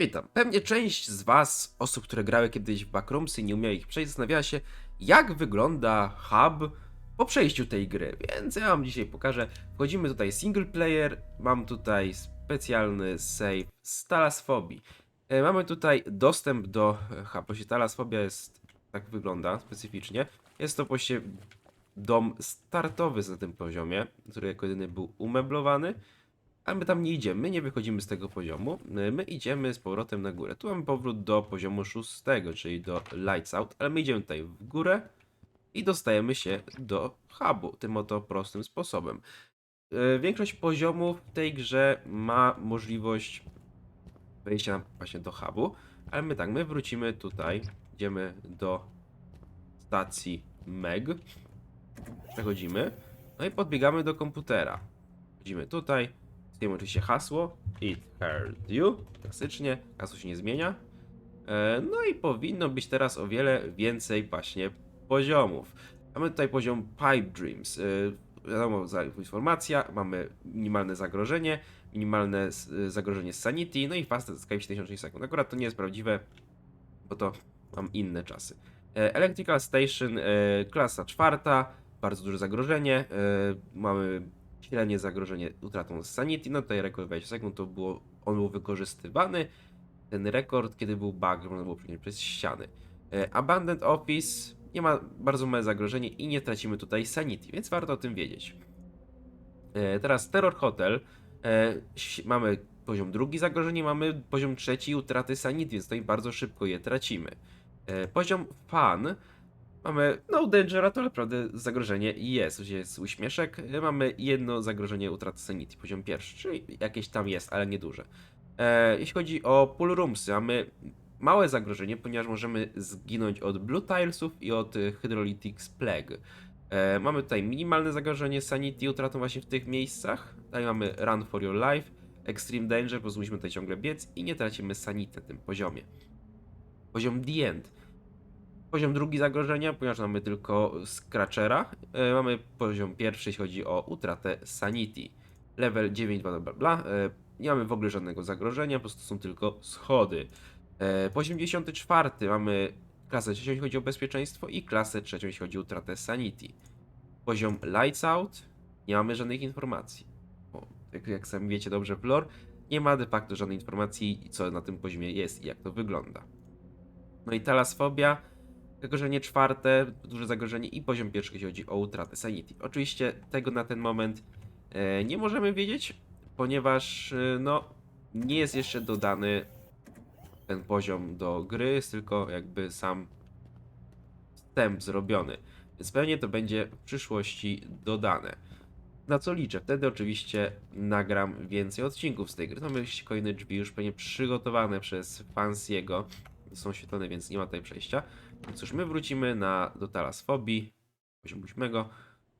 Witam. Pewnie część z Was, osób, które grały kiedyś w Backroomsy i nie umiały ich przejść, zastanawiała się, jak wygląda hub po przejściu tej gry. Więc ja Wam dzisiaj pokażę. Wchodzimy tutaj single player, mam tutaj specjalny save z Talasfobii. E, Mamy tutaj dostęp do e, hubu. Właśnie Talasfobia jest, tak wygląda specyficznie. Jest to właśnie dom startowy na tym poziomie, który jako jedyny był umeblowany. Ale my tam nie idziemy, my nie wychodzimy z tego poziomu, y, my idziemy z powrotem na górę. Tu mamy powrót do poziomu szóstego, czyli do Lights Out, ale my idziemy tutaj w górę i dostajemy się do hubu tym oto prostym sposobem. Y, Większość poziomów w tej grze ma możliwość wejścia właśnie do hubu, ale my tak, my wrócimy tutaj, idziemy do stacji MEG, przechodzimy, no i podbiegamy do komputera. Wchodzimy tutaj, Wpisujemy oczywiście hasło it heard you, klasycznie, hasło się nie zmienia. E, No i powinno być teraz o wiele więcej właśnie poziomów. Mamy tutaj poziom Pipe Dreams. E, Wiadomo, informacja, mamy minimalne zagrożenie, minimalne zagrożenie Sanity, no i fast escape 76 sekund. Akurat to nie jest prawdziwe, bo to mam inne czasy. E, Electrical Station, klasa czwarta, bardzo duże zagrożenie. Mamy średnie zagrożenie utratą sanity. No tutaj rekord 20 sekund to było, on był wykorzystywany. Ten rekord, kiedy był bug, można było przenieść przez ściany. E, Abandoned Office nie ma bardzo małe zagrożenie i nie tracimy tutaj sanity, więc warto o tym wiedzieć. E, Teraz Terror Hotel. E, Mamy poziom drugi zagrożenie, mamy poziom trzeci utraty sanity, więc tutaj bardzo szybko je tracimy. Poziom Fun. Mamy no danger, to naprawdę zagrożenie jest, jest uśmieszek. Mamy jedno zagrożenie utraty sanity, poziom pierwszy, czyli jakieś tam jest, ale nieduże. E, jeśli chodzi o pull roomsy, mamy małe zagrożenie, ponieważ możemy zginąć od blue tilesów i od hydrolytics plague. E, mamy tutaj minimalne zagrożenie sanity utratą właśnie w tych miejscach. Tutaj mamy run for your life, extreme danger, bo musimy tutaj ciągle biec i nie tracimy sanity na tym poziomie. Poziom the end. Poziom drugi zagrożenia, ponieważ mamy tylko Scratchera. E, mamy poziom pierwszy, jeśli chodzi o utratę Sanity. Level 9, bla bla bla. E, nie mamy w ogóle żadnego zagrożenia, po prostu są tylko schody. E, poziom 54 mamy klasę trzecią, jeśli chodzi o bezpieczeństwo i klasę trzecią, jeśli chodzi o utratę Sanity. Poziom Lights Out, nie mamy żadnych informacji. Bo, jak, jak sami wiecie dobrze w lore, nie ma de facto żadnej informacji, co na tym poziomie jest i jak to wygląda. No i talasfobia, zagrożenie czwarte, duże zagrożenie i poziom pierwszy, jeśli chodzi o utratę sanity. Oczywiście tego na ten moment e, nie możemy wiedzieć, ponieważ e, no, nie jest jeszcze dodany ten poziom do gry, jest tylko jakby sam wstęp zrobiony. Więc pewnie to będzie w przyszłości dodane. Na co liczę? Wtedy oczywiście nagram więcej odcinków z tej gry. To mamy kolejne drzwi już pewnie przygotowane przez Fansiego. Są świetlone, więc nie ma tutaj przejścia. No Cóż, my wrócimy na, do talasfobii, poziom ósmego.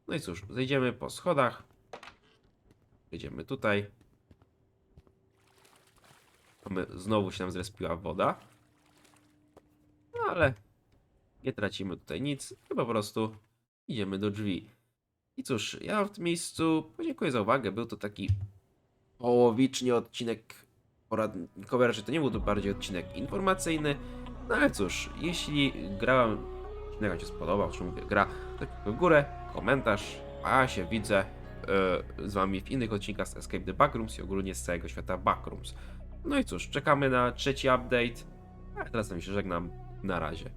No i cóż, zejdziemy po schodach. Jedziemy tutaj. Mamy, znowu się nam zrespiła woda. No ale nie tracimy tutaj nic. i Po prostu idziemy do drzwi. I cóż, ja w tym miejscu podziękuję za uwagę. Był to taki połowicznie odcinek poradnikowy, raczej to nie był to bardziej odcinek informacyjny. No ale cóż, jeśli gra odcinek Wam się spodobał, czy mówię gra, to kliknij w górę, komentarz, a ja się widzę e, z Wami w innych odcinkach z Escape the Backrooms i ogólnie z całego świata Backrooms. No i cóż, czekamy na trzeci update, a teraz tam się żegnam, na razie.